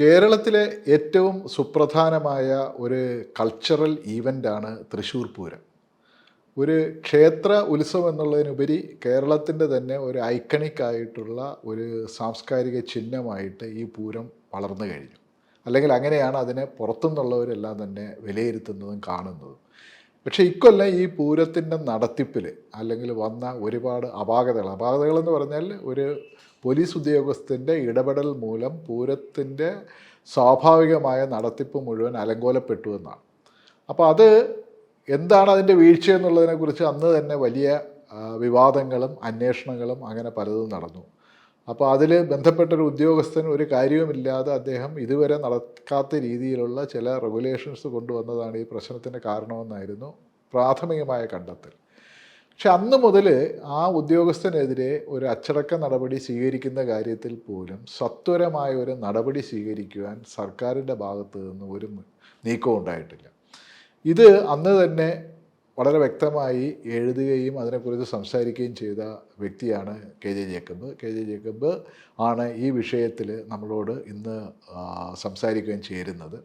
കേരളത്തിലെ ഏറ്റവും സുപ്രധാനമായ ഒരു കൾച്ചറൽ ഈവന്റാണ് തൃശ്ശൂർ പൂരം. ഒരു ക്ഷേത്ര ഉത്സവം എന്നുള്ളതിനുപരി കേരളത്തിന്റെ തന്നെ ഒരു ഐക്കണിക് ആയിട്ടുള്ള ഒരു സാംസ്കാരിക ചിഹ്നമായിട്ട് ഈ പൂരം വളർന്നു കഴിഞ്ഞു. അല്ലെങ്കിൽ അങ്ങനെയാണ് അതിനെ പുറത്തുനിന്നുള്ളവരെല്ലാം തന്നെ വിലയിരുത്തുന്നതും കാണുന്നതും. പക്ഷേ ഇക്കൊല്ലം ഈ പൂരത്തിന്റെ നടത്തിപ്പിൽ അല്ലെങ്കിൽ വന്ന ഒരുപാട് അപാകതകൾ അപാകതകൾ എന്ന് പറഞ്ഞാൽ ഒരു പോലീസ് ഉദ്യോഗസ്ഥന്റെ ഇടപെടൽ മൂലം പൂരത്തിന്റെ സ്വാഭാവികമായ നടത്തിപ്പ് മുഴുവൻ അലങ്കോലപ്പെട്ടു എന്നാണ്. അപ്പോൾ അത് എന്താണ് അതിന്റെ വീഴ്ച എന്നുള്ളതിനെക്കുറിച്ച് അന്ന് തന്നെ വലിയ വിവാദങ്ങളും അന്വേഷണങ്ങളും അങ്ങനെ പലതും നടന്നു. അപ്പോൾ അതിൽ ബന്ധപ്പെട്ടൊരു ഉദ്യോഗസ്ഥൻ ഒരു കാര്യവുമില്ലാതെ അദ്ദേഹം ഇതുവരെ നടക്കാത്ത രീതിയിലുള്ള ചില റെഗുലേഷൻസ് കൊണ്ടുവന്നതാണ് ഈ പ്രശ്നത്തിന്റെ കാരണമെന്നായിരുന്നു പ്രാഥമികമായ കണ്ടെത്തൽ. പക്ഷെ അന്ന് മുതൽ ആ ഉദ്യോഗസ്ഥനെതിരെ ഒരു അച്ചടക്ക നടപടി സ്വീകരിക്കുന്ന കാര്യത്തിൽ പോലും സത്വരമായ ഒരു നടപടി സ്വീകരിക്കുവാൻ സർക്കാരിന്റെ ഭാഗത്ത് നിന്ന് ഒരു നീക്കവും ഉണ്ടായിട്ടില്ല. ഇത് അന്ന് തന്നെ വളരെ വ്യക്തമായി എഴുതുകയും അതിനെക്കുറിച്ച് സംസാരിക്കുകയും ചെയ്ത വ്യക്തിയാണ് K J Jacob. K J Jacob ആണ് ഈ വിഷയത്തിൽ നമ്മളോട് ഇന്ന് സംസാരിക്കുകയും ചേരുന്നത്.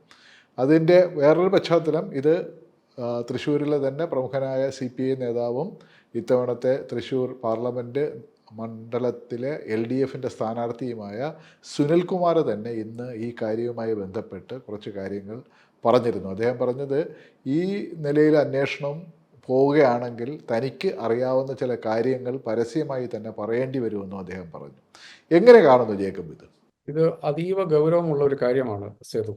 അതിന്റെ വേറൊരു പശ്ചാത്തലം ഇത് തൃശ്ശൂരിലെ തന്നെ പ്രമുഖനായ സി പി ഐ നേതാവും ഇത്തവണത്തെ തൃശ്ശൂർ പാർലമെന്റ് മണ്ഡലത്തിലെ എൽ ഡി എഫിന്റെ സ്ഥാനാർത്ഥിയുമായ സുനിൽകുമാർ തന്നെ ഇന്ന് ഈ കാര്യവുമായി ബന്ധപ്പെട്ട് കുറച്ച് കാര്യങ്ങൾ പറഞ്ഞിരുന്നു. അദ്ദേഹം പറഞ്ഞത് ഈ നിലയിൽ അന്വേഷണം പോവുകയാണെങ്കിൽ തനിക്ക് അറിയാവുന്ന ചില കാര്യങ്ങൾ പരസ്യമായി തന്നെ പറയേണ്ടി വരുമെന്നും അദ്ദേഹം പറഞ്ഞു. എങ്ങനെ കാണുന്നു ജേക്കബ് ഇത്? ഇത് അതീവ ഗൗരവമുള്ള ഒരു കാര്യമാണ് സേതു.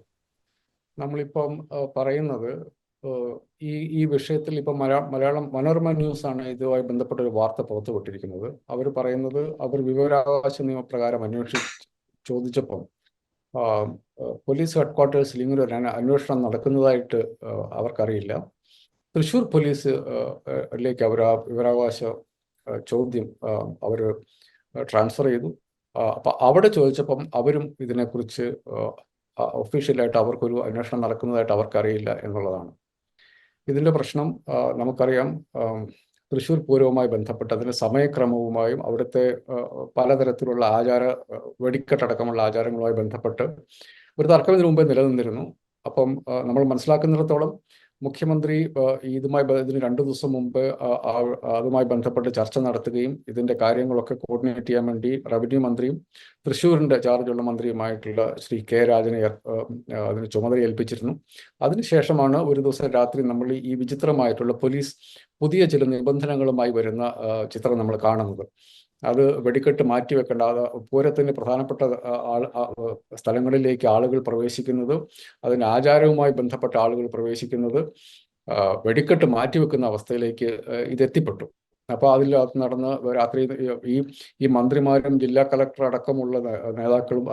നമ്മളിപ്പം പറയുന്നത് ഈ ഈ വിഷയത്തിൽ ഇപ്പം മലയാ മലയാളം മനോരമ ന്യൂസ് ആണ് ഇതുമായി ബന്ധപ്പെട്ട ഒരു വാർത്ത പുറത്തുവിട്ടിരിക്കുന്നത്. അവർ പറയുന്നത് അവർ വിവരാവകാശ നിയമപ്രകാരം അന്വേഷിച്ച് ചോദിച്ചപ്പം പോലീസ് ഹെഡ്ക്വാർട്ടേഴ്സിൽ ഇങ്ങനെ ഒരു അന്വേഷണം നടക്കുന്നതായിട്ട് അവർക്കറിയില്ല. തൃശൂർ പോലീസ് ലേക്ക് അവർ ആ വിവരാവകാശ ചോദ്യം അവർ ട്രാൻസ്ഫർ ചെയ്തു. അപ്പൊ അവിടെ ചോദിച്ചപ്പം അവരും ഇതിനെക്കുറിച്ച് ഒഫീഷ്യലായിട്ട് അവർക്കൊരു അന്വേഷണം നടക്കുന്നതായിട്ട് അവർക്കറിയില്ല എന്നുള്ളതാണ്. ഇതിന്റെ പ്രശ്നം നമുക്കറിയാം തൃശ്ശൂർ പൂരവുമായി ബന്ധപ്പെട്ട് അതിന്റെ സമയക്രമവുമായും അവിടുത്തെ പലതരത്തിലുള്ള ആചാര വെടിക്കെട്ടടക്കമുള്ള ആചാരങ്ങളുമായി ബന്ധപ്പെട്ട് ഒരു തർക്കം ഇതിനു മുമ്പേ നിലനിന്നിരുന്നു. അപ്പം നമ്മൾ മനസ്സിലാക്കുന്നിടത്തോളം മുഖ്യമന്ത്രി ഇതുമായി ഇതിന് രണ്ടു ദിവസം മുമ്പ് അതുമായി ബന്ധപ്പെട്ട് ചർച്ച നടത്തുകയും ഇതിന്റെ കാര്യങ്ങളൊക്കെ കോർഡിനേറ്റ് ചെയ്യാൻ വേണ്ടി റവന്യൂ മന്ത്രിയും തൃശ്ശൂരിന്റെ ചാർജുള്ള മന്ത്രിയുമായിട്ടുള്ള ശ്രീ കെ രാജനെ അതിന് ചുമതല ഏൽപ്പിച്ചിരുന്നു അതിനുശേഷമാണ് ഒരു ദിവസം രാത്രി നമ്മൾ ഈ വിചിത്രമായിട്ടുള്ള പോലീസ് പുതിയ ചില നിബന്ധനകളുമായി വരുന്ന ചിത്രം നമ്മൾ കാണുന്നത്. അത് വെടിക്കെട്ട് മാറ്റിവെക്കേണ്ട അത് പൂരത്തിന് പ്രധാനപ്പെട്ട സ്ഥലങ്ങളിലേക്ക് ആളുകൾ പ്രവേശിക്കുന്നത് അതിന് ആചാരവുമായി ബന്ധപ്പെട്ട ആളുകൾ പ്രവേശിക്കുന്നത് വെടിക്കെട്ട് മാറ്റിവെക്കുന്ന അവസ്ഥയിലേക്ക് ആ, അതിൽ അപ്പോൾ അതിനകത്ത് നടന്ന് രാത്രി ഈ ഈ മന്ത്രിമാരും ജില്ലാ കളക്ടർ അടക്കമുള്ള നേതാക്കളും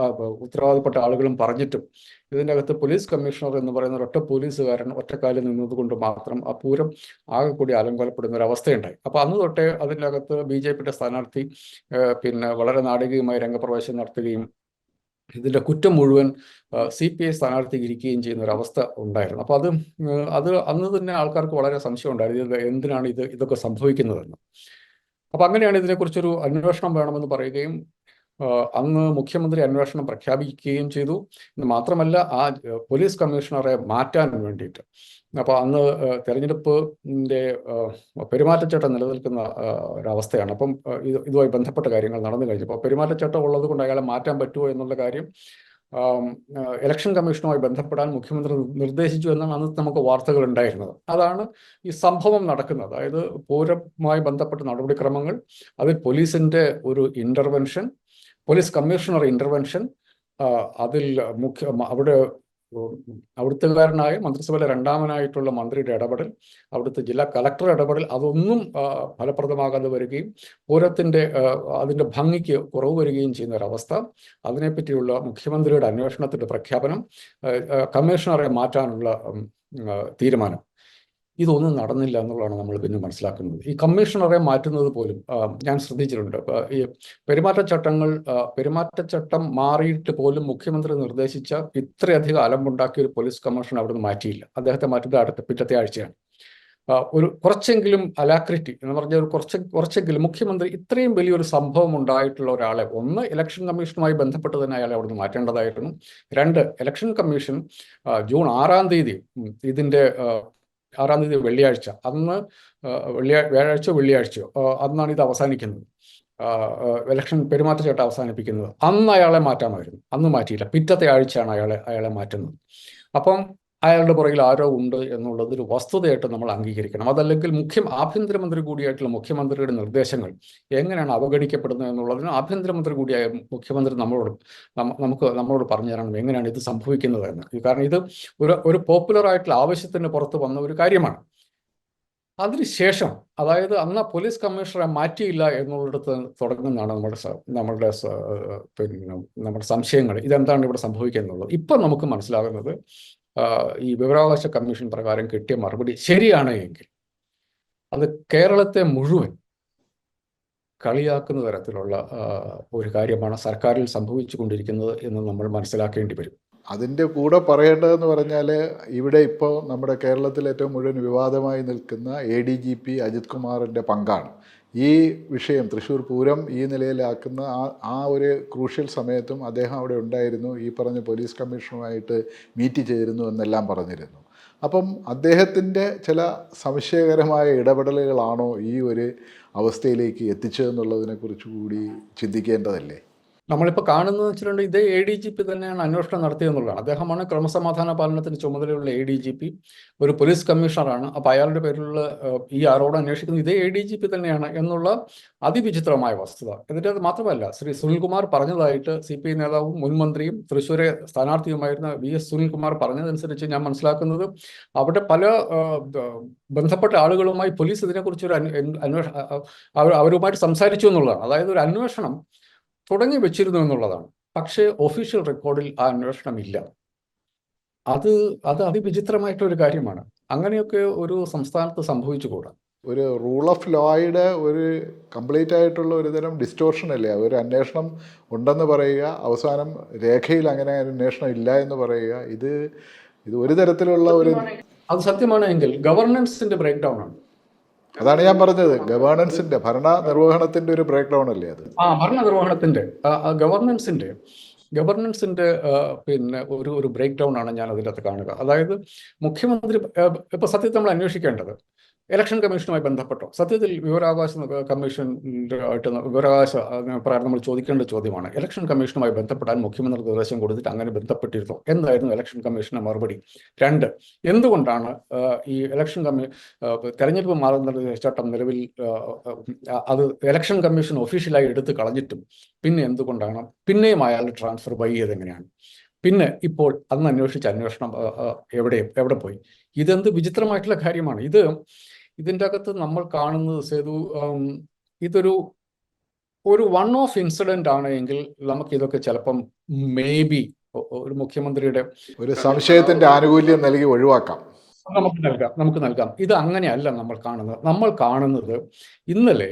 ഉത്തരവാദപ്പെട്ട ആളുകളും പറഞ്ഞിട്ടും ഇതിന്റെ അകത്ത് പോലീസ് കമ്മീഷണർ എന്ന് പറയുന്ന ഒറ്റ പോലീസുകാരൻ ഒറ്റക്കാലിൽ നിന്നതുകൊണ്ട് മാത്രം ആ പൂരം ആകെ കൂടി അലങ്കോലപ്പെടുന്ന ഒരു അവസ്ഥയുണ്ടായി. അപ്പോൾ അന്ന് തൊട്ടേ അതിന്റെ അകത്ത് ബി ജെ പിയുടെ സ്ഥാനാർത്ഥി പിന്നെ വളരെ നാടകീയമായി രംഗപ്രവേശം നടത്തുകയും ഇതിന്റെ കുറ്റം മുഴുവൻ സി പി ഐ സ്ഥാനാർത്ഥിക്ക് ഇരിക്കുകയും ചെയ്യുന്ന ഒരു അവസ്ഥ ഉണ്ടായിരുന്നു. അപ്പോൾ അത് അത് അന്ന് തന്നെ ആൾക്കാർക്ക് വളരെ സംശയം ഉണ്ടായിരുന്നു. എന്തിനാണ് ഇത് ഇതൊക്കെ സംഭവിക്കുന്നതെന്ന്. അപ്പൊ അങ്ങനെയാണ് ഇതിനെക്കുറിച്ചൊരു അന്വേഷണം വേണമെന്ന് പറയുകയും അന്ന് മുഖ്യമന്ത്രി അന്വേഷണം പ്രഖ്യാപിക്കുകയും ചെയ്തു. മാത്രമല്ല ആ, പോലീസ് കമ്മീഷണറെ മാറ്റാൻ വേണ്ടിയിട്ട്. അപ്പൊ അന്ന് തെരഞ്ഞെടുപ്പിന്റെ പെരുമാറ്റച്ചട്ടം നിലനിൽക്കുന്ന ഒരവസ്ഥയാണ്. അപ്പം ഇത് ഇതുമായി ബന്ധപ്പെട്ട കാര്യങ്ങൾ നടന്നു കഴിഞ്ഞപ്പോൾ പെരുമാറ്റച്ചട്ടം ഉള്ളത് കൊണ്ട് അയാളെ മാറ്റാൻ പറ്റുമോ എന്നുള്ള കാര്യം ഇലക്ഷൻ കമ്മീഷനുമായി ബന്ധപ്പെടാൻ മുഖ്യമന്ത്രി നിർദ്ദേശിച്ചു എന്നാണ് അന്ന് നമുക്ക് വാർത്തകൾ ഉണ്ടായിരുന്നത്. അതാണ് ഈ സംഭവം നടക്കുന്നത്. അതായത് പൂരവുമായി ബന്ധപ്പെട്ട നടപടിക്രമങ്ങൾ അതിൽ പോലീസിന്റെ ഒരു ഇന്റർവെൻഷൻ പോലീസ് കമ്മീഷണർ ഇന്റർവെൻഷൻ അതിൽ മുഖ്യ അവിടെ അവിടുത്തുകാരനായ മന്ത്രിസഭയിലെ രണ്ടാമനായിട്ടുള്ള മന്ത്രിയുടെ ഇടപെടൽ അവിടുത്തെ ജില്ലാ കളക്ടർ ഇടപെടൽ അതൊന്നും ഫലപ്രദമാകാതെ വരികയും പൂരത്തിന്റെ അതിന്റെ ഭംഗിക്ക് കുറവ് വരികയും ചെയ്യുന്ന ഒരവസ്ഥ അതിനെപ്പറ്റിയുള്ള മുഖ്യമന്ത്രിയുടെ അന്വേഷണത്തിന്റെ പ്രഖ്യാപനം കമ്മീഷണറെ മാറ്റാനുള്ള തീരുമാനം. ഇതൊന്നും നടന്നില്ല എന്നുള്ളതാണ് നമ്മൾ പിന്നെ മനസ്സിലാക്കുന്നത്. ഈ കമ്മീഷണറെ മാറ്റുന്നത് പോലും ഞാൻ ശ്രദ്ധിച്ചിട്ടുണ്ട്. ഈ പെരുമാറ്റച്ചട്ടങ്ങൾ പെരുമാറ്റച്ചട്ടം മാറിയിട്ട് പോലും മുഖ്യമന്ത്രി നിർദ്ദേശിച്ച ഇത്രയധികം അലമ്പുണ്ടാക്കിയ ഒരു പോലീസ് കമ്മീഷൻ അവിടുന്ന് മാറ്റിയില്ല. അദ്ദേഹത്തെ മാറ്റുന്നത് അടുത്ത പിറ്റത്തെ ആഴ്ചയാണ്. ഒരു കുറച്ചെങ്കിലും അലാക്രിറ്റി എന്ന് പറഞ്ഞ ഒരു കുറച്ച് കുറച്ചെങ്കിലും മുഖ്യമന്ത്രി ഇത്രയും വലിയൊരു സംഭവം ഉണ്ടായിട്ടുള്ള ഒരാളെ ഒന്ന് ഇലക്ഷൻ കമ്മീഷനുമായി ബന്ധപ്പെട്ട് തന്നെ അയാളെ അവിടുന്ന് മാറ്റേണ്ടതായിരുന്നു. രണ്ട് ഇലക്ഷൻ കമ്മീഷൻ ജൂൺ ആറാം തീയതി ഇതിന്റെ ആറാം തീയതി വെള്ളിയാഴ്ച. അന്ന് വെള്ളിയാ വ്യാഴാഴ്ചയോ വെള്ളിയാഴ്ചയോ അന്നാണ് ഇത് അവസാനിക്കുന്നത്. ഇലക്ഷൻ പെരുമാറ്റച്ചട്ടം അവസാനിപ്പിക്കുന്നത്. അന്ന് അയാളെ മാറ്റാമായിരുന്നു. അന്ന് മാറ്റിയില്ല. പിറ്റത്തെ ആഴ്ചയാണ് അയാളെ അയാളെ മാറ്റുന്നത്. അപ്പം അയാളുടെ പുറകിൽ ആരോ ഉണ്ട് എന്നുള്ളത് ഒരു വസ്തുതയായിട്ട് നമ്മൾ അംഗീകരിക്കണം. അതല്ലെങ്കിൽ മുഖ്യ ആഭ്യന്തരമന്ത്രി കൂടിയായിട്ടുള്ള മുഖ്യമന്ത്രിയുടെ നിർദ്ദേശങ്ങൾ എങ്ങനെയാണ് അവഗണിക്കപ്പെടുന്നത് എന്നുള്ളതിന് ആഭ്യന്തരമന്ത്രി കൂടിയായ മുഖ്യമന്ത്രി നമ്മളോട് നമുക്ക് നമ്മളോട് പറഞ്ഞു തരണം എങ്ങനെയാണ് ഇത് സംഭവിക്കുന്നത് എന്ന്. കാരണം ഇത് ഒരു ഒരു പോപ്പുലർ ആയിട്ടുള്ള ആവശ്യത്തിന് പുറത്ത് വന്ന ഒരു കാര്യമാണ്. അതിനുശേഷം അതായത് അന്ന് പോലീസ് കമ്മീഷണറെ മാറ്റിയില്ല എന്നുള്ളിടത്ത് തുടങ്ങുന്നതാണ് നമ്മുടെ നമ്മളുടെ പിന്നെ നമ്മുടെ സംശയങ്ങൾ. ഇതെന്താണ് ഇവിടെ സംഭവിക്കുക ഇപ്പം നമുക്ക് മനസ്സിലാകുന്നത് ഈ വിവരാവകാശ കമ്മീഷൻ പ്രകാരം കിട്ടിയ മറുപടി ശരിയാണ് എങ്കിൽ അത് കേരളത്തെ മുഴുവൻ കളിയാക്കുന്ന തരത്തിലുള്ള ഒരു കാര്യമാണ് സർക്കാരിൽ സംഭവിച്ചു കൊണ്ടിരിക്കുന്നത് എന്ന് നമ്മൾ മനസ്സിലാക്കേണ്ടി വരും. അതിന്റെ കൂടെ പറയേണ്ടതെന്ന് പറഞ്ഞാൽ ഇവിടെ ഇപ്പോൾ നമ്മുടെ കേരളത്തിൽ ഏറ്റവും മുഴുവൻ വിവാദമായി നിൽക്കുന്ന A D G P Ajith കുമാറിന്റെ പങ്കാണ്. ഈ വിഷയം തൃശ്ശൂർ പൂരം ഈ നിലയിലാക്കുന്ന ആ ആ ഒരു ക്രൂഷ്യൽ സമയത്തും അദ്ദേഹം അവിടെ ഉണ്ടായിരുന്നു. ഈ പറഞ്ഞ പോലീസ് കമ്മീഷണറുമായിട്ട് മീറ്റ് ചെയ്തിരുന്നു എന്നെല്ലാം പറഞ്ഞിരുന്നു. അപ്പം അദ്ദേഹത്തിന്റെ ചില സംശയകരമായ ഇടപെടലുകളാണോ ഈ ഒരു അവസ്ഥയിലേക്ക് എത്തിച്ചതെന്നുള്ളതിനെക്കുറിച്ച് കൂടി ചിന്തിക്കേണ്ടതല്ലേ? നമ്മളിപ്പോൾ കാണുന്നത് വെച്ചിട്ടുണ്ടെങ്കിൽ ഇതേ എ ഡി ജി പി തന്നെയാണ് അന്വേഷണം നടത്തിയെന്നുള്ളതാണ്. അദ്ദേഹമാണ് ക്രമസമാധാന പാലനത്തിന് ചുമതലയുള്ള എ ഡി ജി പി ഒരു പോലീസ് കമ്മീഷണറാണ്. അപ്പോൾ അയാളുടെ പേരിലുള്ള ഈ ആരോട് അന്വേഷിക്കുന്നത് ഇതേ എ ഡി ജി പി തന്നെയാണ് എന്നുള്ള അതിവിചിത്രമായ വസ്തുത. എന്നിട്ട് അത് മാത്രമല്ല ശ്രീ സുനിൽകുമാർ പറഞ്ഞതായിട്ട് സി പി ഐ നേതാവും മുൻമന്ത്രിയും തൃശ്ശൂരെ സ്ഥാനാർത്ഥിയുമായിരുന്ന വി എസ് സുനിൽകുമാർ പറഞ്ഞതനുസരിച്ച് ഞാൻ മനസ്സിലാക്കുന്നത് അവിടെ പല ബന്ധപ്പെട്ട ആളുകളുമായി പോലീസ് ഇതിനെക്കുറിച്ച് ഒരു അന്വേഷണം അവരുമായിട്ട് സംസാരിച്ചു എന്നുള്ളതാണ്. അതായത് ഒരു അന്വേഷണം തുടങ്ങി വെച്ചിരുന്നു എന്നുള്ളതാണ്. പക്ഷേ ഒഫീഷ്യൽ റെക്കോർഡിൽ ആ അന്വേഷണം ഇല്ല. അത് അത് അതിവിചിത്രമായിട്ടൊരു കാര്യമാണ്. അങ്ങനെയൊക്കെ ഒരു സംസ്ഥാനത്ത് സംഭവിച്ചുകൂടാ. ഒരു റൂൾ ഓഫ് ലോയുടെ ഒരു കംപ്ലീറ്റ് ആയിട്ടുള്ള ഒരു തരം ഡിസ്റ്റോർഷൻ അല്ലേ? ഒരു അന്വേഷണം ഉണ്ടെന്ന് പറയുക അവസാനം രേഖയിൽ അങ്ങനെ അന്വേഷണം ഇല്ല എന്ന് പറയുക ഇത് ഇത് ഒരു തരത്തിലുള്ള ഒരു അത് സത്യമാണ് എങ്കിൽ ഗവർണൻസിന്റെ ബ്രേക്ക് ഡൗൺ ആണ്. അതാണ് ഞാൻ പറഞ്ഞത്. ഗവേണൻസിന്റെ ഭരണ നിർവഹണത്തിന്റെ ഒരു ബ്രേക്ക് ഡൗൺ അല്ലേ അത് ആ ഭരണ നിർവഹണത്തിന്റെ ഗവർണൻസിന്റെ ഗവർണൻസിന്റെ പിന്നെ ഒരു ഒരു ബ്രേക്ക് ഡൗൺ ആണ് ഞാൻ അതിനകത്ത് കാണുക. അതായത് മുഖ്യമന്ത്രി ഇപ്പൊ സത്യത്തിൽ നമ്മൾ അന്വേഷിക്കേണ്ടത് ഇലക്ഷൻ കമ്മീഷനുമായി ബന്ധപ്പെട്ടോ? സത്യത്തിൽ വിവരാവകാശ കമ്മീഷൻ ആയിട്ട് വിവരാവകാശ പ്രകാരം നമ്മൾ ചോദിക്കേണ്ട ചോദ്യമാണ്. ഇലക്ഷൻ കമ്മീഷനുമായി ബന്ധപ്പെടാൻ മുഖ്യമന്ത്രി നിർദ്ദേശം കൊടുത്തിട്ട് അങ്ങനെ ബന്ധപ്പെട്ടിരുന്നു? എന്തായിരുന്നു ഇലക്ഷൻ കമ്മീഷന്റെ മറുപടി? രണ്ട് എന്തുകൊണ്ടാണ് ഈ ഇലക്ഷൻ കമ്മീ തെരഞ്ഞെടുപ്പ് മാർഗനിർദ്ദേശം നിലവിൽ അത് ഇലക്ഷൻ കമ്മീഷൻ ഒഫീഷ്യലായി എടുത്ത് കളഞ്ഞിട്ടും പിന്നെ എന്തുകൊണ്ടാണ്? പിന്നെയും അയാൾ ട്രാൻസ്ഫർ വൈകിയത് എങ്ങനെയാണ്? പിന്നെ ഇപ്പോൾ അന്ന് അന്വേഷിച്ച അന്വേഷണം എവിടെ എവിടെ പോയി? ഇതെന്ത് വിചിത്രമായിട്ടുള്ള കാര്യമാണ്. ഇത് ഇതിന്റെ അകത്ത് നമ്മൾ കാണുന്നത് സേതു ഇതൊരു ഒരു വൺ ഓഫ് ഇൻസിഡന്റ് ആണ് എങ്കിൽ നമുക്ക് ഇതൊക്കെ ചിലപ്പം മേ ബി ഒരു മുഖ്യമന്ത്രിയുടെ ഒരു സംശയത്തിന്റെ ആനുകൂല്യം നൽകി ഒഴിവാക്കാം. നമുക്ക് നൽകാം നമുക്ക് നൽകാം. ഇത് അങ്ങനെയല്ല നമ്മൾ കാണുന്നത്. നമ്മൾ കാണുന്നത് ഇന്നലെ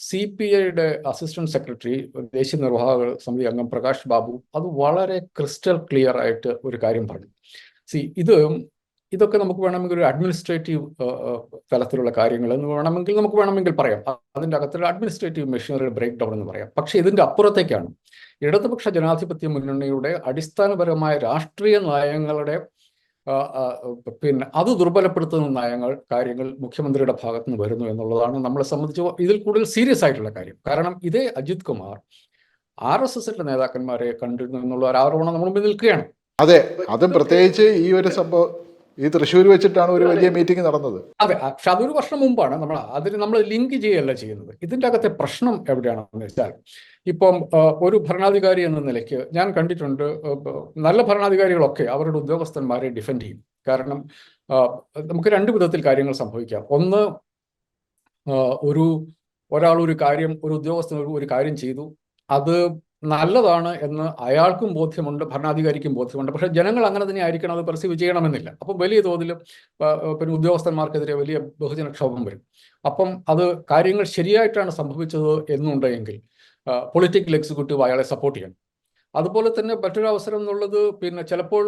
സി പി ഐയുടെ അസിസ്റ്റന്റ് സെക്രട്ടറി ദേശീയ നിർവാഹക സമിതി അംഗം പ്രകാശ് ബാബു അത് വളരെ ക്രിസ്റ്റൽ ക്ലിയർ ആയിട്ട് ഒരു കാര്യം പറഞ്ഞു. സി ഇത് ഇതൊക്കെ നമുക്ക് വേണമെങ്കിൽ ഒരു അഡ്മിനിസ്ട്രേറ്റീവ് തലത്തിലുള്ള കാര്യങ്ങൾ എന്ന് വേണമെങ്കിൽ നമുക്ക് വേണമെങ്കിൽ പറയാം. അതിന്റെ അകത്തൊരു അഡ്മിനിസ്ട്രേറ്റീവ് മെഷീനറിയുടെ ബ്രേക്ക് ഡൗൺ എന്ന് പറയാം. പക്ഷേ ഇതിന്റെ അപ്പുറത്തേക്കാണ്. ഇടതുപക്ഷ ജനാധിപത്യ മുന്നണിയുടെ അടിസ്ഥാനപരമായ രാഷ്ട്രീയ നയങ്ങളുടെ പിന്നെ അത് ദുർബലപ്പെടുത്തുന്ന നയങ്ങൾ കാര്യങ്ങൾ മുഖ്യമന്ത്രിയുടെ ഭാഗത്ത് നിന്ന് വരുന്നു എന്നുള്ളതാണ് നമ്മളെ സംബന്ധിച്ച് ഇതിൽ കൂടുതൽ സീരിയസ് ആയിട്ടുള്ള കാര്യം. കാരണം ഇതേ അജിത് കുമാർ ആർ എസ് എസിന്റെ നേതാക്കന്മാരെ കണ്ടിരുന്നു എന്നുള്ള ഒരു ആരോപണം നമ്മൾ മുമ്പിൽ നിൽക്കുകയാണ്. അതെ അതും പ്രത്യേകിച്ച് ഈ ഒരു സംഭവം ഈ തൃശ്ശൂർ വെച്ചിട്ടാണ് ഒരു വലിയ മീറ്റിംഗ് നടന്നത്. അതെ പക്ഷെ അതൊരു വർഷം മുമ്പാണ് നമ്മൾ അതിന് നമ്മൾ ലിങ്ക് ചെയ്യുകയല്ല ചെയ്യുന്നത്. ഇതിന്റെ അകത്തെ പ്രശ്നം എവിടെയാണെന്ന് വെച്ചാൽ ഇപ്പം ഒരു ഭരണാധികാരി എന്ന നിലയ്ക്ക് ഞാൻ കണ്ടിട്ടുണ്ട് നല്ല ഭരണാധികാരികളൊക്കെ അവരുടെ ഉദ്യോഗസ്ഥന്മാരെ ഡിഫെൻഡ് ചെയ്യും. കാരണം നമുക്ക് രണ്ട് വിധത്തിൽ കാര്യങ്ങൾ സംഭവിക്കാം. ഒന്ന് ഒരു ഒരാൾ ഒരു കാര്യം ഒരു ഉദ്യോഗസ്ഥൻ ഒരു കാര്യം ചെയ്തു. അത് നല്ലതാണ് എന്ന് അയാൾക്കും ബോധ്യമുണ്ട് ഭരണാധികാരിക്കും ബോധ്യമുണ്ട്. പക്ഷെ ജനങ്ങൾ അങ്ങനെ തന്നെ ആയിരിക്കണം അത് പെർസീവ് ചെയ്യണമെന്നില്ല. അപ്പം വലിയ തോതിൽ പിന്നെ ഉദ്യോഗസ്ഥന്മാർക്കെതിരെ വലിയ ബഹുജനക്ഷോഭം വരും. അപ്പം അത് കാര്യങ്ങൾ ശരിയായിട്ടാണ് സംഭവിച്ചത് എന്നുണ്ടെങ്കിൽ പൊളിറ്റിക്കൽ എക്സിക്യൂട്ടീവ് അയാളെ സപ്പോർട്ട് ചെയ്യണം. അതുപോലെ തന്നെ മറ്റൊരു അവസരം എന്നുള്ളത് പിന്നെ ചിലപ്പോൾ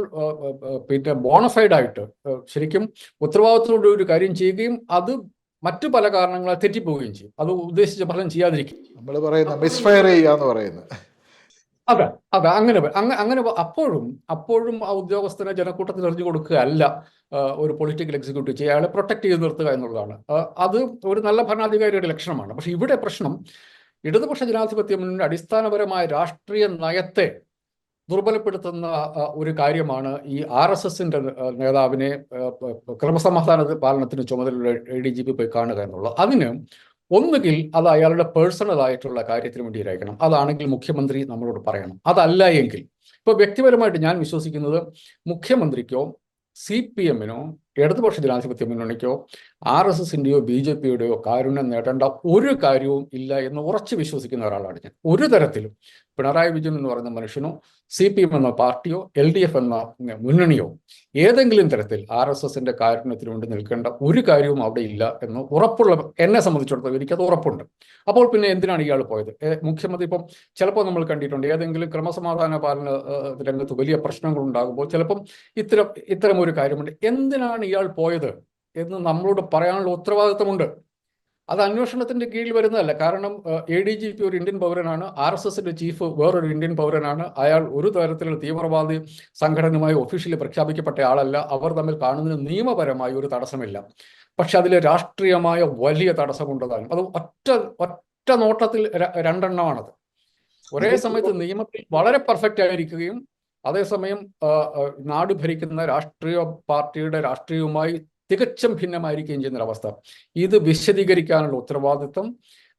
പിന്നെ ബോണഫൈഡ് ആയിട്ട് ശരിക്കും ഉത്തരവാദിത്തത്തോടെ ഒരു കാര്യം ചെയ്യുകയും അത് മറ്റു പല കാരണങ്ങളെ തെറ്റിപ്പോവുകയും ചെയ്യും. അത് ഉദ്ദേശിച്ച ഫലം ചെയ്യാതിരിക്കും. നമ്മൾ പറയുന്ന മിസ്ഫയർ ചെയ്യാന്ന് പറയുന്നത്. അതെ അതെ അങ്ങനെ വ- അങ്ങനെ അപ്പോഴും അപ്പോഴും ആ ഉദ്യോഗസ്ഥനെ ജനക്കൂട്ടത്തിൽ എറിഞ്ഞു കൊടുക്കുക അല്ല ഒരു പൊളിറ്റിക്കൽ എക്സിക്യൂട്ടീവ് ചെയ്യുക അയാളെ പ്രൊട്ടക്ട് ചെയ്ത് നിർത്തുക എന്നുള്ളതാണ്. അത് ഒരു നല്ല ഭരണാധികാരിയുടെ ലക്ഷണമാണ്. പക്ഷെ ഇവിടെ പ്രശ്നം ഇടതുപക്ഷ ജനാധിപത്യ മുന്നണിയുടെ അടിസ്ഥാനപരമായ രാഷ്ട്രീയ നയത്തെ ദുർബലപ്പെടുത്തുന്ന ഒരു കാര്യമാണ് ഈ ആർ എസ് എസിന്റെ നേതാവിനെ ക്രമസമാധാന പാലനത്തിന് ചുമതലയുള്ള എ ഡി ജി പി പോയി കാണുക എന്നുള്ളത്. അതിന് ഒന്നുകിൽ അത് അയാളുടെ പേഴ്സണൽ ആയിട്ടുള്ള കാര്യത്തിന് വേണ്ടിയിട്ടായിരിക്കണം അതാണെങ്കിൽ മുഖ്യമന്ത്രി നമ്മളോട് പറയണം. അതല്ല എങ്കിൽ ഇപ്പൊ വ്യക്തിപരമായിട്ട് ഞാൻ വിശ്വസിക്കുന്നത് മുഖ്യമന്ത്രിക്കോ സി പി എമ്മിനോ ഇടതുപക്ഷ ജനാധിപത്യ മുന്നണിക്കോ ആർ എസ് എസിന്റെയോ ബി ജെ പിയുടെയോ കാരുണ്യം നേടേണ്ട ഒരു കാര്യവും ഇല്ല എന്ന് ഉറച്ച് വിശ്വസിക്കുന്ന ഒരാളാണ് ഞാൻ. ഒരു തരത്തിലും പിണറായി വിജയൻ എന്ന് പറയുന്ന മനുഷ്യനോ സി പി എം എന്ന പാർട്ടിയോ എൽ ഡി എഫ് എന്ന മുന്നണിയോ ഏതെങ്കിലും തരത്തിൽ ആർ എസ് എസിന്റെ കാരുണ്യത്തിന് വേണ്ടി നിൽക്കേണ്ട ഒരു കാര്യവും അവിടെ ഇല്ല എന്ന് ഉറപ്പുള്ള എന്നെ സംബന്ധിച്ചിടത്തോളം എനിക്കത് ഉറപ്പുണ്ട്. അപ്പോൾ പിന്നെ എന്തിനാണ് ഇയാൾ പോയത്? മുഖ്യമന്ത്രി ഇപ്പം ചിലപ്പോൾ നമ്മൾ കണ്ടിട്ടുണ്ട് ഏതെങ്കിലും ക്രമസമാധാന പാലന രംഗത്ത് വലിയ പ്രശ്നങ്ങൾ ഉണ്ടാകുമ്പോൾ ചിലപ്പം ഇത്തരം ഇത്തരം ഒരു കാര്യമുണ്ട്. എന്തിനാണ് ഇയാൾ പോയത്? എന്ന് നമ്മളോട് പറയാനുള്ള ഉത്തരവാദിത്തമുണ്ട് അത് അന്വേഷണത്തിന്റെ കീഴിൽ വരുന്നതല്ല. കാരണം എ ഡി ജി പി ഒരു ഇന്ത്യൻ പൗരനാണ്. ആർ എസ് എസിന്റെ ചീഫ് വേറൊരു ഇന്ത്യൻ പൗരനാണ്. അയാൾ ഒരു തരത്തിലുള്ള തീവ്രവാദി സംഘടനയുമായി ഒഫീഷ്യലി പ്രഖ്യാപിക്കപ്പെട്ട ആളല്ല. അവർ തമ്മിൽ കാണുന്നതിന് നിയമപരമായി ഒരു തടസ്സമില്ല. പക്ഷെ അതിൽ രാഷ്ട്രീയമായ വലിയ തടസ്സമുണ്ടതാണ് അത് ഒറ്റ ഒറ്റ നോട്ടത്തിൽ രണ്ടെണ്ണമാണത്. ഒരേ സമയത്ത് നിയമത്തിൽ വളരെ പെർഫെക്റ്റ് ആയിരിക്കുകയും അതേസമയം നാട് ഭരിക്കുന്ന രാഷ്ട്രീയ പാർട്ടിയുടെ രാഷ്ട്രീയവുമായി തികച്ചും ഭിന്നമായിരിക്കുകയും ചെയ്യുന്ന ഒരവസ്ഥ. ഇത് വിശദീകരിക്കാനുള്ള ഉത്തരവാദിത്വം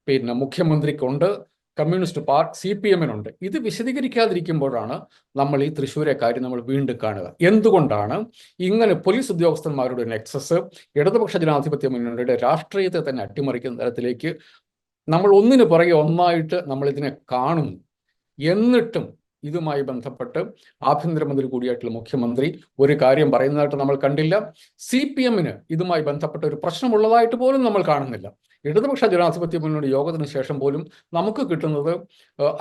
പിന്നെ മുഖ്യമന്ത്രിക്കുണ്ട് കമ്മ്യൂണിസ്റ്റ് പാർട്ടി സി പി എമ്മിനുണ്ട്. ഇത് വിശദീകരിക്കാതിരിക്കുമ്പോഴാണ് നമ്മൾ ഈ തൃശ്ശൂരെ കാര്യം നമ്മൾ വീണ്ടും കാണുക. എന്തുകൊണ്ടാണ്? ഇങ്ങനെ പോലീസ് ഉദ്യോഗസ്ഥന്മാരുടെ നെക്സസ് ഇടതുപക്ഷ ജനാധിപത്യ മുന്നണിയുടെ രാഷ്ട്രീയത്തെ തന്നെ അട്ടിമറിക്കുന്ന തരത്തിലേക്ക് നമ്മൾ ഒന്നിനു പുറകെ ഒന്നായിട്ട് നമ്മൾ ഇതിനെ കാണുന്നു. എന്നിട്ടും ഇതുമായി ബന്ധപ്പെട്ട് ആഭ്യന്തരമന്ത്രി കൂടിയായിട്ടുള്ള മുഖ്യമന്ത്രി ഒരു കാര്യം പറയുന്നതായിട്ട് നമ്മൾ കണ്ടില്ല. സി പി എമ്മിന് ഇതുമായി ബന്ധപ്പെട്ട ഒരു പ്രശ്നമുള്ളതായിട്ട് പോലും നമ്മൾ കാണുന്നില്ല. ഇടതുപക്ഷ ജനാധിപത്യ മുന്നണി യോഗത്തിന് ശേഷം പോലും നമുക്ക് കിട്ടുന്നത്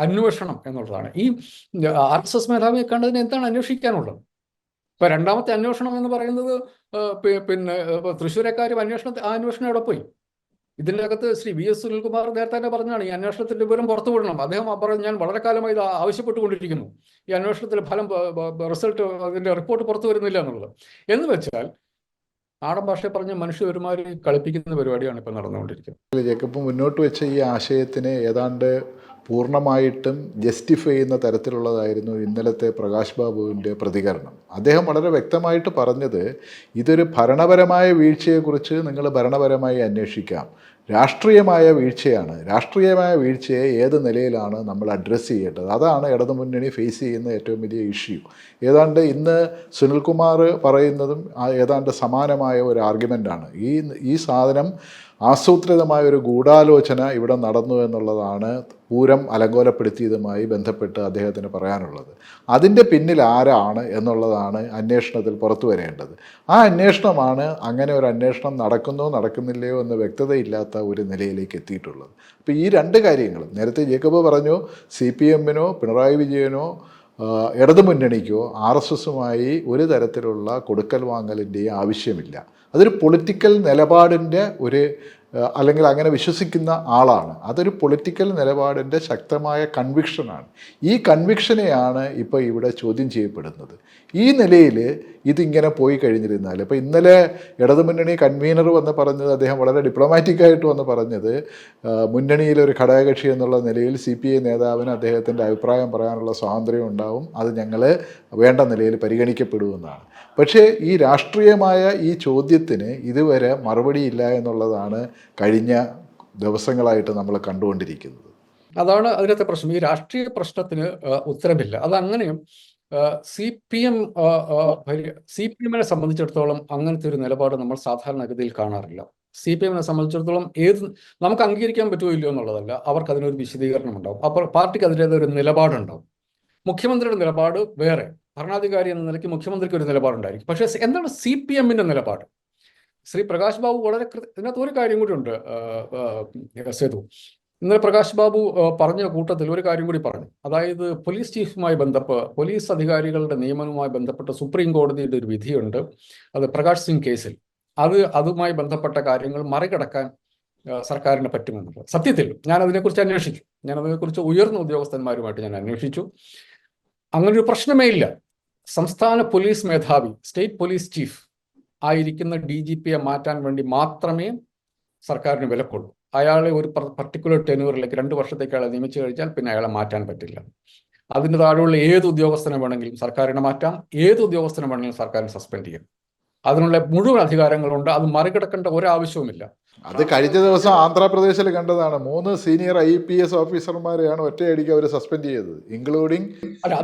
അന്വേഷണം എന്നുള്ളതാണ്. ഈ ആർ എസ് എസ് മേധാവിയെ കണ്ടതിന് എന്താണ് അന്വേഷിക്കാനുള്ളത്? ഇപ്പൊ രണ്ടാമത്തെ അന്വേഷണം എന്ന് പറയുന്നത് പിന്നെ തൃശ്ശൂരക്കാരും തൃശ്ശൂരെ അന്വേഷണത്തെ ആ അന്വേഷണം എവിടെ പോയി. ഇതിന്റെ അകത്ത് ശ്രീ വി എസ് സുനിൽകുമാർ നേരത്തെ തന്നെ പറഞ്ഞാണ് ഈ അന്വേഷണത്തിന്റെ വിവരം പുറത്തു വിടണം. അദ്ദേഹം പറഞ്ഞു ഞാൻ വളരെ കാലമായി ഇത് ആവശ്യപ്പെട്ടുകൊണ്ടിരിക്കുന്നു. ഈ അന്വേഷണത്തിലെ ഫലം റിസൾട്ട് അതിന്റെ റിപ്പോർട്ട് പുറത്തു വരുന്നില്ല എന്നുള്ളത്. എന്ന് വെച്ചാൽ നാടൻ ഭാഷയെ പറഞ്ഞ മനുഷ്യ ഒരുമാതിരി കളിപ്പിക്കുന്ന പരിപാടിയാണ് ഇപ്പൊ നടന്നുകൊണ്ടിരിക്കുന്നത്. ജേക്കബ് മുന്നോട്ട് വെച്ച ഈ ആശയത്തിനെ ഏതാണ്ട് പൂർണമായിട്ടും ജസ്റ്റിഫൈ ചെയ്യുന്ന തരത്തിലുള്ളതായിരുന്നു ഇന്നലത്തെ പ്രകാശ് ബാബുവിന്റെ പ്രതികരണം. അദ്ദേഹം വളരെ വ്യക്തമായിട്ട് പറഞ്ഞത് ഇതൊരു ഭരണപരമായ വീഴ്ചയെക്കുറിച്ച് നിങ്ങൾ ഭരണപരമായി അന്വേഷിക്കാം. രാഷ്ട്രീയമായ വീഴ്ചയാണ്. രാഷ്ട്രീയമായ വീഴ്ചയെ ഏത് നിലയിലാണ് നമ്മൾ അഡ്രസ്സ് ചെയ്യേണ്ടത്? അതാണ് ഇടതുമുന്നണി ഫേസ് ചെയ്യുന്ന ഏറ്റവും വലിയ ഇഷ്യൂ ഏതാണ്ട് ഇന്ന് സുനിൽകുമാർ പറയുന്നതും ഏതാണ്ട് സമാനമായ ഒരു ആർഗ്യുമെന്റാണ് ഈ ഈ സാധനം ആസൂത്രിതമായ ഒരു ഗൂഢാലോചന ഇവിടെ നടന്നു എന്നുള്ളതാണ് പൂരം അലങ്കോലപ്പെടുത്തിയതുമായി ബന്ധപ്പെട്ട് അദ്ദേഹത്തിന് പറയാനുള്ളത്. അതിന്റെ പിന്നിൽ ആരാണ് എന്നുള്ളതാണ് അന്വേഷണത്തിൽ പുറത്തു വരേണ്ടത്. ആ അന്വേഷണമാണ് അങ്ങനെ ഒരു അന്വേഷണം നടക്കുന്നോ നടക്കുന്നില്ലയോ എന്ന് വ്യക്തതയില്ലാത്ത ഒരു നിലയിലേക്ക് എത്തിയിട്ടുള്ളത്. അപ്പോൾ ഈ രണ്ട് കാര്യങ്ങളും നേരത്തെ ജേക്കബ് പറഞ്ഞു സി പി എമ്മിനോ പിണറായി വിജയനോ ഇടതുമുന്നണിക്കോ ആർ എസ് എസുമായി ഒരു തരത്തിലുള്ള കൊടുക്കൽ വാങ്ങലിന്റെയും ആവശ്യമില്ല. അതൊരു പൊളിറ്റിക്കൽ നിലപാടിന്റെ ഒരു അല്ലെങ്കിൽ അങ്ങനെ വിശ്വസിക്കുന്ന ആളാണ്. അതൊരു പൊളിറ്റിക്കൽ നിലപാടിന്റെ ശക്തമായ കൺവിക്ഷനാണ് ഈ കൺവിക്ഷനെയാണ് ഇപ്പോൾ ഇവിടെ ചോദ്യം ചെയ്യപ്പെടുന്നത്. ഈ നിലയിൽ ഇതിങ്ങനെ പോയി കഴിഞ്ഞിരുന്നാൽ ഇപ്പോൾ ഇന്നലെ ഇടതുമുന്നണി കൺവീനർ വന്ന് പറഞ്ഞത് അദ്ദേഹം വളരെ ഡിപ്ലോമാറ്റിക്കായിട്ട് വന്ന് പറഞ്ഞത് മുന്നണിയിലൊരു ഘടകകക്ഷി എന്നുള്ള നിലയിൽ സി പി ഐ നേതാവിന് അദ്ദേഹത്തിന്റെ അഭിപ്രായം പറയാനുള്ള സ്വാതന്ത്ര്യം ഉണ്ടാവും. അത് ഞങ്ങൾ വേണ്ട നിലയിൽ പരിഗണിക്കപ്പെടുമെന്നാണ് പക്ഷേ ഈ രാഷ്ട്രീയമായ ഈ ചോദ്യത്തിന് ഇതുവരെ മറുപടിയില്ല എന്നുള്ളതാണ് കഴിഞ്ഞ ദിവസങ്ങളായിട്ട് നമ്മൾ കണ്ടുകൊണ്ടിരിക്കുന്നത്. അതാണ് അതിനകത്തെ പ്രശ്നം. ഈ രാഷ്ട്രീയ പ്രശ്നത്തിന് ഉത്തരമില്ല. അതങ്ങനെയും C P M C P എമ്മിനെ സംബന്ധിച്ചിടത്തോളം അങ്ങനത്തെ ഒരു നിലപാട് നമ്മൾ സാധാരണഗതിയിൽ കാണാറില്ല. സി പി എമ്മിനെ സംബന്ധിച്ചിടത്തോളം ഏത് നമുക്ക് അംഗീകരിക്കാൻ പറ്റുമോ ഇല്ലയോ എന്നുള്ളതല്ല. അവർക്ക് അതിനൊരു വിശദീകരണം ഉണ്ടാവും അപ്പോൾ പാർട്ടിക്ക് അതിന്റെതായ ഒരു നിലപാടുണ്ടാവും. മുഖ്യമന്ത്രിയുടെ നിലപാട് വേറെ. ഭരണാധികാരി എന്ന നിലയ്ക്ക് മുഖ്യമന്ത്രിക്ക് ഒരു നിലപാടുണ്ടായിരിക്കും. പക്ഷേ എന്താണ് സി പി എമ്മിന്റെ നിലപാട്? ശ്രീ പ്രകാശ് ബാബു വളരെ ഇതിനകത്ത് ഒരു കാര്യം കൂടി ഉണ്ട് സേതു. ഇന്നലെ പ്രകാശ് ബാബു പറഞ്ഞ കൂട്ടത്തിൽ ഒരു കാര്യം കൂടി പറഞ്ഞു. അതായത് പോലീസ് ചീഫുമായി ബന്ധപ്പെട്ട് പോലീസ് അധികാരികളുടെ നിയമനവുമായി ബന്ധപ്പെട്ട് സുപ്രീം കോടതിയുടെ ഒരു വിധിയുണ്ട്. അത് പ്രകാശ് സിംഗ് കേസിൽ. അത് അതുമായി ബന്ധപ്പെട്ട കാര്യങ്ങൾ മറികടക്കാൻ സർക്കാരിനെ പറ്റുമെന്നുള്ളത്. സത്യത്തിൽ ഞാൻ അതിനെക്കുറിച്ച് അന്വേഷിച്ചു. ഞാൻ അതിനെക്കുറിച്ച് ഉയർന്ന ഉദ്യോഗസ്ഥന്മാരുമായിട്ട് ഞാൻ അന്വേഷിച്ചു. അങ്ങനൊരു പ്രശ്നമേ ഇല്ല. സംസ്ഥാന പോലീസ് മേധാവി സ്റ്റേറ്റ് പോലീസ് ചീഫ് ആയിരിക്കുന്ന ഡി ജി പിയെ മാറ്റാൻ വേണ്ടി മാത്രമേ സർക്കാരിന് വിലക്കുള്ളൂ. അയാളെ ഒരു പർട്ടിക്കുലർ ടെന്യൂറിലേക്ക് രണ്ട് വർഷത്തേക്ക് അയാളെ നിയമിച്ചു കഴിഞ്ഞാൽ പിന്നെ അയാളെ മാറ്റാൻ പറ്റില്ല. അതിന് താഴെയുള്ള ഏത് ഉദ്യോഗസ്ഥനെ വേണമെങ്കിലും സർക്കാരിനെ മാറ്റാം. ഏത് ഉദ്യോഗസ്ഥനെ വേണമെങ്കിലും സർക്കാരിനെ സസ്പെൻഡ് ചെയ്യാം. അതിനുള്ള മുഴുവൻ അധികാരങ്ങളുണ്ട്. അത് മറികടക്കേണ്ട ഒരാവശ്യവുമില്ല. അത് കഴിഞ്ഞ ദിവസം ആന്ധ്രാപ്രദേശിൽ കണ്ടതാണ്. മൂന്ന് സീനിയർ ഐ പി എസ് ഓഫീസർമാരെയാണ് ഒറ്റയടിക്ക് അവർ സസ്പെൻഡ് ചെയ്തത് ഇൻക്ലൂഡിങ് അല്ല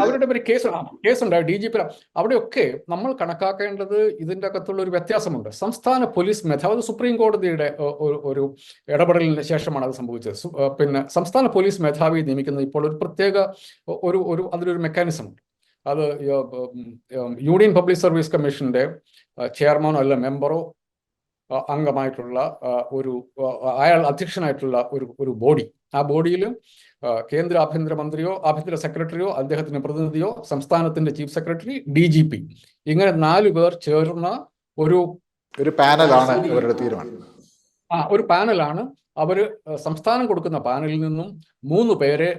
അവരുടെ ഒരു കേസ് കേസുണ്ട് ഡി ജി പി അവിടെയൊക്കെ നമ്മൾ കണക്കാക്കേണ്ടത് ഇതിന്റെ അകത്തുള്ള ഒരു വ്യത്യാസമുണ്ട്. സംസ്ഥാന പോലീസ് മേധാവി സുപ്രീം കോടതിയുടെ ഒരു- ഇടപെടലിന് ശേഷമാണ് അത് സംഭവിച്ചത്. പിന്നെ സംസ്ഥാന പോലീസ് മേധാവി നിയമിക്കുന്നത് ഇപ്പോൾ ഒരു പ്രത്യേക ഒരു ഒരു അതിലൊരു മെക്കാനിസം ഉണ്ട്. അത് യൂണിയൻ പബ്ലിക് സർവീസ് കമ്മീഷന്റെ ചെയർമാനോ അല്ല മെമ്പറോ അംഗമായിട്ടുള്ള ഒരു അയാൾ അധ്യക്ഷനായിട്ടുള്ള ഒരു ഒരു ബോഡി. ആ ബോഡിയിൽ കേന്ദ്ര ആഭ്യന്തരമന്ത്രിയോ ആഭ്യന്തര സെക്രട്ടറിയോ അദ്ദേഹത്തിന്റെ പ്രതിനിധിയോ സംസ്ഥാനത്തിന്റെ chief secretary D G P. ഇങ്ങനെ നാലു പേർ ചേർന്ന ഒരു ഒരു പാനലാണ് ഇവരുടെ തീരുമാനം. ആ ഒരു പാനലാണ്. അവർ സംസ്ഥാനം കൊടുക്കുന്ന പാനലിൽ നിന്നും മൂന്ന് പേരെ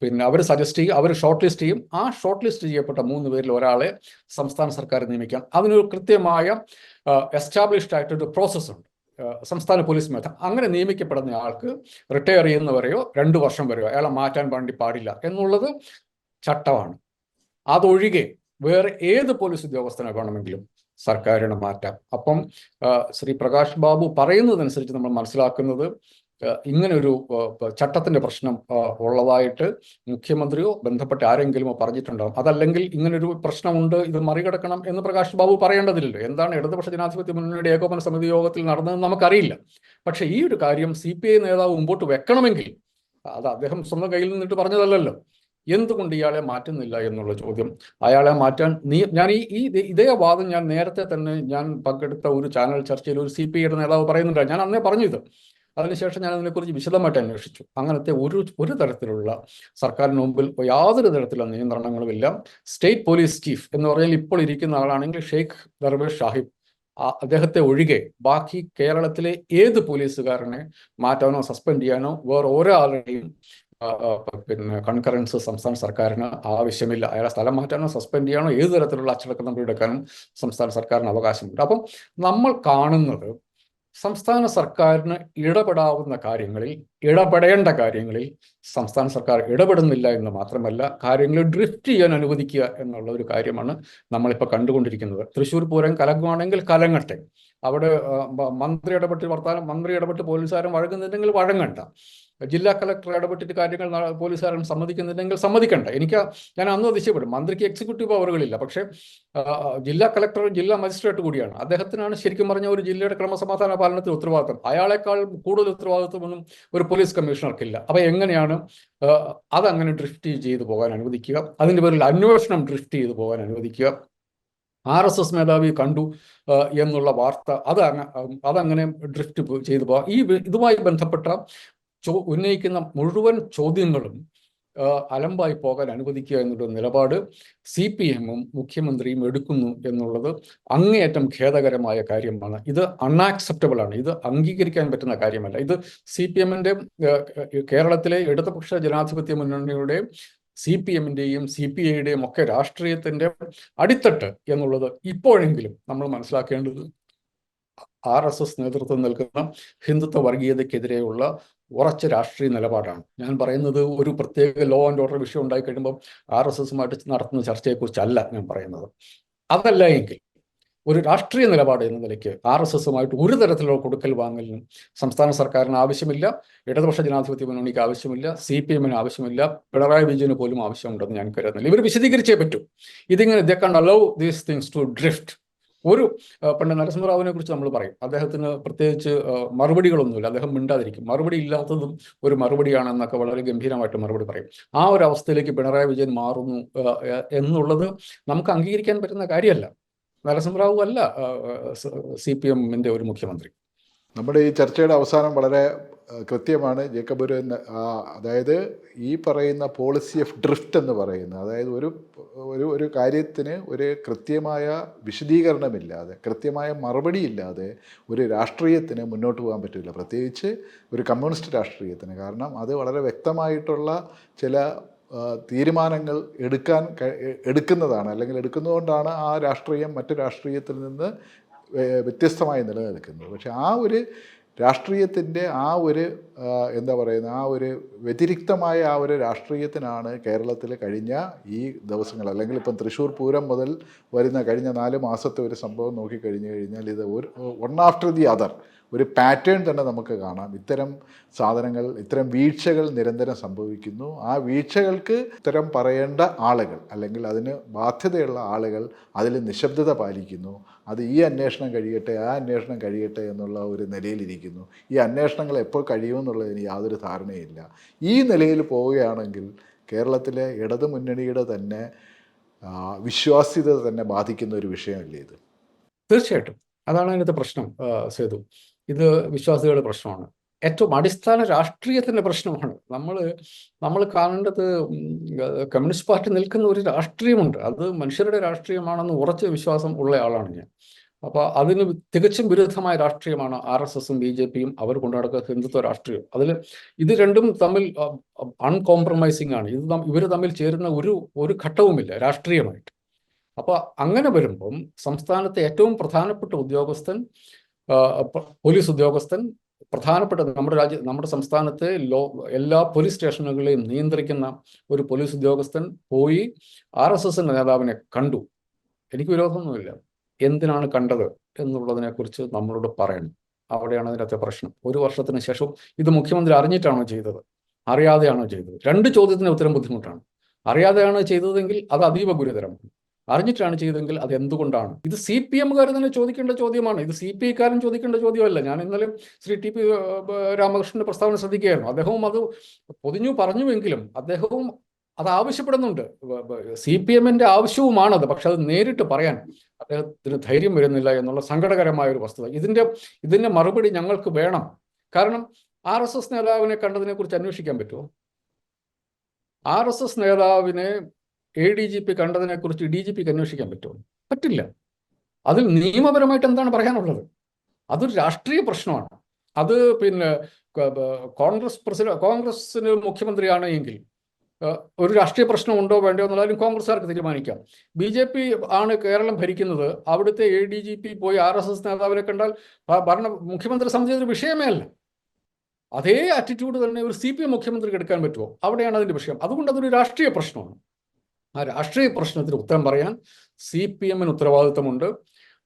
പിന്നെ അവർ സജസ്റ്റ് ചെയ്യും അവർ ഷോർട്ട് ലിസ്റ്റ് ചെയ്യും. ആ ഷോർട്ട് ലിസ്റ്റ് ചെയ്യപ്പെട്ട മൂന്ന് പേരിൽ ഒരാളെ സംസ്ഥാന സർക്കാർ നിയമിക്കാം. അതിനൊരു കൃത്യമായ എസ്റ്റാബ്ലിഷ്ഡ് ആയിട്ടൊരു പ്രോസസ് ഉണ്ട്. സംസ്ഥാന പോലീസ് മേധ അങ്ങനെ നിയമിക്കപ്പെടുന്ന ആൾക്ക് റിട്ടയർ ചെയ്യുന്നവരെയോ രണ്ടു വർഷം വരെയോ അയാളെ മാറ്റാൻ വേണ്ടി പാടില്ല എന്നുള്ളത് ചട്ടമാണ്. അതൊഴികെ വേറെ ഏത് പോലീസ് ഉദ്യോഗസ്ഥനെ വേണമെങ്കിലും സർക്കാരിനെ മാറ്റാം. അപ്പം ശ്രീ പ്രകാശ് ബാബു പറയുന്നതനുസരിച്ച് നമ്മൾ മനസ്സിലാക്കുന്നത് ഇങ്ങനൊരു ചട്ടത്തിന്റെ പ്രശ്നം ഉള്ളതായിട്ട് മുഖ്യമന്ത്രിയോ ബന്ധപ്പെട്ട ആരെങ്കിലുമോ പറഞ്ഞിട്ടുണ്ടാകും അതല്ലെങ്കിൽ ഇങ്ങനൊരു പ്രശ്നമുണ്ട് ഇത് മറികടക്കണം എന്ന് പ്രകാശ് ബാബു പറയേണ്ടതില്ലല്ലോ. എന്താണ് ഇടതുപക്ഷ ജനാധിപത്യ മുന്നണിയുടെ ഏകോപന സമിതി യോഗത്തിൽ നടന്നതെന്ന് നമുക്കറിയില്ല. പക്ഷെ ഈ ഒരു കാര്യം സി പി ഐ നേതാവ് മുമ്പോട്ട് വെക്കണമെങ്കിൽ അത് അദ്ദേഹം സ്വന്തം കയ്യിൽ നിന്നിട്ട് പറഞ്ഞതല്ലല്ലോ. എന്തുകൊണ്ട് ഇയാളെ മാറ്റുന്നില്ല എന്നുള്ള ചോദ്യം. അയാളെ മാറ്റാൻ നീ ഞാൻ ഈ ഈ ഇതേ- വാദം ഞാൻ നേരത്തെ തന്നെ ഞാൻ പങ്കെടുത്ത ഒരു ചാനൽ ചർച്ചയിൽ ഒരു സി പി ഐയുടെ നേതാവ് പറയുന്നുണ്ട് ഞാൻ അന്നേ പറഞ്ഞു ഇത് അതിനുശേഷം ഞാൻ അതിനെക്കുറിച്ച് വിശദമായിട്ട് അന്വേഷിച്ചു. അങ്ങനത്തെ ഒരു ഒരു തരത്തിലുള്ള സർക്കാരിന് മുമ്പിൽ യാതൊരു തരത്തിലുള്ള നിയന്ത്രണങ്ങളുമില്ല. സ്റ്റേറ്റ് പോലീസ് ചീഫ് എന്ന് പറഞ്ഞാൽ ഇപ്പോൾ ഇരിക്കുന്ന ആളാണെങ്കിൽ ഷെയ്ഖ് ദർവേഷ് ഷാഹിബ് അദ്ദേഹത്തെ ഒഴികെ ബാക്കി കേരളത്തിലെ ഏത് പോലീസുകാരനെ മാറ്റാനോ സസ്പെൻഡ് ചെയ്യാനോ വേറെ ഒരാളുടെയും പിന്നെ കൺകറൻസ് സംസ്ഥാന സർക്കാരിന് ആവശ്യമില്ല. അയാളെ സ്ഥലം മാറ്റാനോ സസ്പെൻഡ് ചെയ്യാനോ ഏത് തരത്തിലുള്ള അച്ചടക്കം നമ്മൾ എടുക്കാനും സംസ്ഥാന സർക്കാരിന് അവകാശമുണ്ട്. അപ്പം നമ്മൾ കാണുന്നത് സംസ്ഥാന സർക്കാരിന് ഇടപെടാവുന്ന കാര്യങ്ങളിൽ ഇടപെടേണ്ട കാര്യങ്ങളിൽ സംസ്ഥാന സർക്കാർ ഇടപെടുന്നില്ല എന്ന് മാത്രമല്ല കാര്യങ്ങൾ ഡ്രിഫ്റ്റ് ചെയ്യാൻ അനുവദിക്കുക എന്നുള്ള ഒരു കാര്യമാണ് നമ്മളിപ്പോൾ കണ്ടുകൊണ്ടിരിക്കുന്നത്. തൃശ്ശൂർ പൂരം കലങ്ങുവാണെങ്കിൽ കലങ്ങട്ടെ. അവിടെ മന്ത്രി ഇടപെട്ട് വർത്താനം മന്ത്രി ഇടപെട്ട് പോലീസുകാരൻ വഴങ്ങുന്നുണ്ടെങ്കിൽ വഴങ്ങണ്ട. ജില്ലാ കളക്ടർ ഇടപെട്ടിട്ട് കാര്യങ്ങൾ പോലീസുകാരൻ സമ്മതിക്കുന്നുണ്ടെങ്കിൽ സമ്മതിക്കണ്ട. എനിക്ക് ഞാൻ അന്ന് അതിശയപ്പെടും. മന്ത്രിക്ക് എക്സിക്യൂട്ടീവ് പവറുകളില്ല. പക്ഷേ ജില്ലാ കളക്ടർ ജില്ലാ മജിസ്ട്രേറ്റ് കൂടിയാണ്. അദ്ദേഹത്തിനാണ് ശരിക്കും പറഞ്ഞ ഒരു ജില്ലയുടെ ക്രമസമാധാന പാലനത്തിന് ഉത്തരവാദിത്വം. അയാളെക്കാൾ കൂടുതൽ ഉത്തരവാദിത്വമൊന്നും ഒരു പോലീസ് കമ്മീഷണർക്കില്ല. അപ്പൊ എങ്ങനെയാണ് അതങ്ങനെ ഡ്രിഫ്റ്റ് ചെയ്തു പോകാൻ അനുവദിക്കുക? അതിന്റെ പേരിൽ അന്വേഷണം ഡ്രിഫ്റ്റ് ചെയ്തു പോകാൻ അനുവദിക്കുക? ആർ എസ് എസ് മേധാവി കണ്ടു എന്നുള്ള വാർത്ത അത് അതങ്ങനെ ഡ്രിഫ്റ്റ് ചെയ്തു പോകാം. ഈ ഇതുമായി ബന്ധപ്പെട്ട ചോ ഉന്നയിക്കുന്ന മുഴുവൻ ചോദ്യങ്ങളും അലമ്പായി പോകാൻ അനുവദിക്കുക എന്നുള്ള നിലപാട് സി പി എമ്മും മുഖ്യമന്ത്രിയും എടുക്കുന്നു എന്നുള്ളത് അങ്ങേയറ്റം ഖേദകരമായ കാര്യമാണ്. ഇത് അൺആക്സെപ്റ്റബിൾ ആണ്. ഇത് അംഗീകരിക്കാൻ പറ്റുന്ന കാര്യമല്ല. ഇത് സി പി എമ്മിന്റെ കേരളത്തിലെ ഇടതുപക്ഷ ജനാധിപത്യ മുന്നണിയുടെയും സി പി എമ്മിന്റെയും സി പി ഐയുടെയും ഒക്കെ രാഷ്ട്രീയത്തിന്റെ അടിത്തട്ട് എന്നുള്ളത് ഇപ്പോഴെങ്കിലും നമ്മൾ മനസ്സിലാക്കേണ്ടത്. ആർ എസ് എസ് നേതൃത്വം നൽകുന്ന ഹിന്ദുത്വ വർഗീയതയ്ക്കെതിരെയുള്ള ഉറച്ച രാഷ്ട്രീയ നിലപാടാണ്. ഞാൻ പറയുന്നത് ഒരു പ്രത്യേക ലോ ആൻഡ് ഓർഡർ വിഷയം ഉണ്ടായി കഴിയുമ്പോൾ ആർ എസ് എസുമായിട്ട് നടത്തുന്ന ചർച്ചയെക്കുറിച്ചല്ല ഞാൻ പറയുന്നത്. അതല്ല എങ്കിൽ ഒരു രാഷ്ട്രീയ നിലപാട് എന്ന നിലയ്ക്ക് ആർ എസ് എസുമായിട്ട് ഒരു തരത്തിലുള്ള കൊടുക്കൽ വാങ്ങലിനും സംസ്ഥാന സർക്കാരിന് ആവശ്യമില്ല ഇടതുപക്ഷ ജനാധിപത്യ മുന്നണിക്ക് ആവശ്യമില്ല സി പി എമ്മിന് ആവശ്യമില്ല പിണറായി വിജയന് പോലും ആവശ്യമുണ്ടെന്ന് ഞാൻ കരുതുന്നില്ല. ഇവർ വിശദീകരിച്ചേ പറ്റൂ. ഇതിങ്ങനെ they can't allow these things to drift ഒരു പണ്ട് നരസിംഹറാവുവിനെ കുറിച്ച് നമ്മൾ പറയും. അദ്ദേഹത്തിന് പ്രത്യേകിച്ച് മറുപടികളൊന്നുമില്ല. അദ്ദേഹം മിണ്ടാതിരിക്കും. മറുപടി ഇല്ലാത്തതും ഒരു മറുപടിയാണെന്നൊക്കെ വളരെ ഗംഭീരമായിട്ട് മറുപടി പറയും. ആ ഒരു അവസ്ഥയിലേക്ക് പിണറായി വിജയൻ മാറുന്നു എന്നുള്ളത് നമുക്ക് അംഗീകരിക്കാൻ പറ്റുന്ന കാര്യമല്ല. നരസിംഹറാവു അല്ല സി പി എമ്മിന്റെ ഒരു മുഖ്യമന്ത്രി. നമ്മുടെ ഈ ചർച്ചയുടെ അവസാനം വളരെ കൃത്യമാണ് ജേക്കബ് അതായത് ഈ പറയുന്ന പോളിസി ഓഫ് ഡ്രിഫ്റ്റ് എന്ന് പറയുന്ന അതായത് ഒരു ഒരു ഒരു കാര്യത്തിന് ഒരു കൃത്യമായ വിശദീകരണമില്ലാതെ കൃത്യമായ മറുപടി ഇല്ലാതെ ഒരു രാഷ്ട്രീയത്തിന് മുന്നോട്ട് പോകാൻ പറ്റില്ല. പ്രത്യേകിച്ച് ഒരു കമ്മ്യൂണിസ്റ്റ് രാഷ്ട്രീയത്തിന്. കാരണം അത് വളരെ വ്യക്തമായിട്ടുള്ള ചില തീരുമാനങ്ങൾ എടുക്കാൻ എടുക്കുന്നതാണ്. അല്ലെങ്കിൽ എടുക്കുന്നതുകൊണ്ടാണ് ആ രാഷ്ട്രീയം മറ്റു രാഷ്ട്രീയത്തിൽ നിന്ന് വ്യത്യസ്തമായി നിലനിൽക്കുന്നത്. പക്ഷെ ആ ഒരു രാഷ്ട്രീയത്തിന്റെ ആ ഒരു എന്താ പറയുന്ന ആ ഒരു വ്യതിരിക്തമായ ആ ഒരു രാഷ്ട്രീയത്തിനാണ് കേരളത്തിൽ കഴിഞ്ഞ ഈ ദിവസങ്ങൾ അല്ലെങ്കിൽ ഇപ്പം തൃശ്ശൂർ പൂരം മുതൽ വരുന്ന കഴിഞ്ഞ നാല് മാസത്തെ ഒരു സംഭവം നോക്കിക്കഴിഞ്ഞു കഴിഞ്ഞാൽ ഇത് ഒരു വൺ ആഫ്റ്റർ ദി അതർ ഒരു പാറ്റേൺ തന്നെ നമുക്ക് കാണാം. ഇത്തരം സാധനങ്ങൾ ഇത്തരം വീഴ്ചകൾ നിരന്തരം സംഭവിക്കുന്നു. ആ വീഴ്ചകൾക്ക് ഇത്തരം പറയേണ്ട ആളുകൾ അല്ലെങ്കിൽ അതിന് ബാധ്യതയുള്ള ആളുകൾ അതിൽ നിശബ്ദത പാലിക്കുന്നു. അത് ഈ അന്വേഷണം കഴിയട്ടെ ആ അന്വേഷണം കഴിയട്ടെ എന്നുള്ള ഒരു നിലയിലിരിക്കുന്നു. ഈ അന്വേഷണങ്ങൾ എപ്പോൾ കഴിയുമെന്നുള്ളതിന് യാതൊരു ധാരണയില്ല ഈ നിലയിൽ പോവുകയാണെങ്കിൽ കേരളത്തിലെ ഇടതു മുന്നണിയുടെ തന്നെ വിശ്വാസ്യത തന്നെ ബാധിക്കുന്ന ഒരു വിഷയമല്ലേ ഇത്? തീർച്ചയായിട്ടും. അതാണ് അതിനകത്ത് പ്രശ്നം സേതു. ഇത് വിശ്വാസികളുടെ പ്രശ്നമാണ്. ഏറ്റവും അടിസ്ഥാന രാഷ്ട്രീയത്തിന്റെ പ്രശ്നമാണ്. നമ്മൾ നമ്മൾ കാണേണ്ടത് കമ്മ്യൂണിസ്റ്റ് പാർട്ടി നിൽക്കുന്ന ഒരു രാഷ്ട്രീയമുണ്ട്. അത് മനുഷ്യരുടെ രാഷ്ട്രീയമാണെന്ന് ഉറച്ച വിശ്വാസം ഉള്ള ആളാണ് ഞാൻ. അപ്പൊ അതിന് തികച്ചും വിരുദ്ധമായ രാഷ്ട്രീയമാണ് ആർ എസ് എസും ബി ജെ പിയും അവർ കൊണ്ടുനടക്കുന്ന ഹിന്ദുത്വ രാഷ്ട്രീയം. അതിൽ ഇത് രണ്ടും തമ്മിൽ അൺകോംപ്രമൈസിങ് ആണ്. ഇത് ഇവർ തമ്മിൽ ചേരുന്ന ഒരു ഒരു ഘട്ടവുമില്ല രാഷ്ട്രീയമായിട്ട്. അപ്പോൾ അങ്ങനെ വരുമ്പം സംസ്ഥാനത്തെ ഏറ്റവും പ്രധാനപ്പെട്ട ഉദ്യോഗസ്ഥൻ പോലീസ് ഉദ്യോഗസ്ഥൻ പ്രധാനപ്പെട്ട നമ്മുടെ രാജ്യ നമ്മുടെ സംസ്ഥാനത്തെ ലോ എല്ലാ പോലീസ് സ്റ്റേഷനുകളെയും നിയന്ത്രിക്കുന്ന ഒരു പോലീസ് ഉദ്യോഗസ്ഥൻ പോയി ആർ എസ് എസിന്റെ നേതാവിനെ കണ്ടു. എനിക്ക് വിരോധമൊന്നുമില്ല. എന്തിനാണ് കണ്ടത് എന്നുള്ളതിനെ കുറിച്ച് നമ്മളോട് പറയണം. അവിടെയാണ് അതിനകത്തെ പ്രശ്നം. ഒരു വർഷത്തിന് ശേഷം ഇത് മുഖ്യമന്ത്രി അറിഞ്ഞിട്ടാണോ ചെയ്തത്? അറിയാതെയാണോ ചെയ്തത്? രണ്ട് ചോദ്യത്തിന് ഉത്തരം ബുദ്ധിമുട്ടാണ്. അറിയാതെയാണ് ചെയ്തതെങ്കിൽ അത് അതീവ ഗുരുതരമാണ്. അറിഞ്ഞിട്ടാണ് ചെയ്തതെങ്കിൽ അത് എന്തുകൊണ്ടാണ്? ഇത് സി പി എമ്മുകാർ തന്നെ ചോദിക്കേണ്ട ചോദ്യമാണ്. ഇത് സി പി ഐക്കാരൻ ചോദിക്കേണ്ട ചോദ്യമല്ല. ഞാൻ ഇന്നലെ ശ്രീ ടി പി രാമകൃഷ്ണന്റെ പ്രസ്താവന ശ്രദ്ധിക്കുകയായിരുന്നു. അദ്ദേഹവും അത് പൊതിഞ്ഞു പറഞ്ഞുവെങ്കിലും അദ്ദേഹവും അത് ആവശ്യപ്പെടുന്നുണ്ട്. സി പി എമ്മിന്റെ ആവശ്യവുമാണത് പക്ഷെ അത് നേരിട്ട് പറയാൻ അദ്ദേഹത്തിന് ധൈര്യം വരുന്നില്ല എന്നുള്ള സങ്കടകരമായ ഒരു വസ്തുത. ഇതിന്റെ ഇതിന്റെ മറുപടി ഞങ്ങൾക്ക് വേണം. കാരണം ആർ എസ് എസ് നേതാവിനെ കണ്ടതിനെ കുറിച്ച് അന്വേഷിക്കാൻ പറ്റുമോ? ആർ എസ് എസ് നേതാവിനെ എ ഡി ജി പി കണ്ടതിനെ കുറിച്ച് ഡി ജി പിക്ക് അന്വേഷിക്കാൻ പറ്റുമോ? പറ്റില്ല. അതിൽ നിയമപരമായിട്ട് എന്താണ് പറയാനുള്ളത്? അതൊരു രാഷ്ട്രീയ പ്രശ്നമാണ്. അത് പിന്നെ കോൺഗ്രസ് പ്രസിഡന്റ് കോൺഗ്രസിന് മുഖ്യമന്ത്രിയാണ് എങ്കിൽ ഒരു രാഷ്ട്രീയ പ്രശ്നം ഉണ്ടോ വേണ്ടോ എന്നുള്ളതും കോൺഗ്രസ്സുകാർക്ക് തീരുമാനിക്കാം. ബി ജെ പി ആണ് കേരളം ഭരിക്കുന്നത്. അവിടുത്തെ എ ഡി ജി പി പോയി ആർ എസ് എസ് നേതാവിനെ കണ്ടാൽ ഭരണ മുഖ്യമന്ത്രി സംബന്ധിച്ച ഒരു വിഷയമേ അല്ല. അതേ ആറ്റിറ്റ്യൂഡ് തന്നെ ഒരു സി പി എം മുഖ്യമന്ത്രിക്ക് എടുക്കാൻ പറ്റുമോ? അവിടെയാണ് അതിന്റെ വിഷയം. അതുകൊണ്ട് അതൊരു രാഷ്ട്രീയ പ്രശ്നമാണ്. ആ രാഷ്ട്രീയ പ്രശ്നത്തിന് ഉത്തരം പറയാൻ സി പി എമ്മിന് ഉത്തരവാദിത്തമുണ്ട്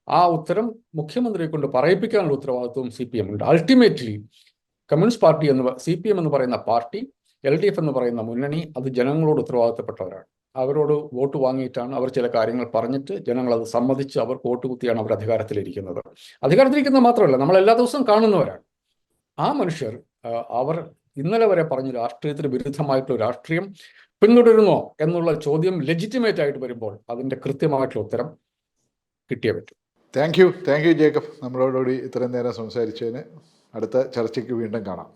ആ ഉത്തരം മുഖ്യമന്ത്രിയെ കൊണ്ട് പറയിപ്പിക്കാനുള്ള ഉത്തരവാദിത്വവും സി പി എം ഉണ്ട്. അൾട്ടിമേറ്റ്ലി കമ്മ്യൂണിസ്റ്റ് പാർട്ടി എന്ന് സി പി എം എന്ന് പറയുന്ന പാർട്ടി എൽ ഡി എഫ് എന്ന് പറയുന്ന മുന്നണി അത് ജനങ്ങളോട് ഉത്തരവാദിത്തപ്പെട്ടവരാണ്. അവരോട് വോട്ട് വാങ്ങിയിട്ടാണ് അവർ ചില കാര്യങ്ങൾ പറഞ്ഞിട്ട് ജനങ്ങൾ അത് സമ്മതിച്ച് അവർ വോട്ട് കുത്തിയാണ് അവർ അധികാരത്തിലിരിക്കുന്നത്. അധികാരത്തിലിരിക്കുന്നത് മാത്രമല്ല നമ്മൾ എല്ലാ ദിവസവും കാണുന്നവരാണ്. ആ മനുഷ്യർ അവർ ഇന്നലെ വരെ പറഞ്ഞ രാഷ്ട്രീയത്തിന് വിരുദ്ധമായിട്ടുള്ള രാഷ്ട്രീയം പിന്തുടരുന്നോ എന്നുള്ള ചോദ്യം ലെജിറ്റിമേറ്റ് ആയിട്ട് വരുമ്പോൾ അതിന്റെ കൃത്യമായിട്ടുള്ള ഉത്തരം കിട്ടിയേ പറ്റും. Thank you thank you Jacob നമ്മളോടുകൂടി ഇത്രയും നേരം സംസാരിച്ചതിന് അടുത്ത ചർച്ചയ്ക്ക് വീണ്ടും കാണാം.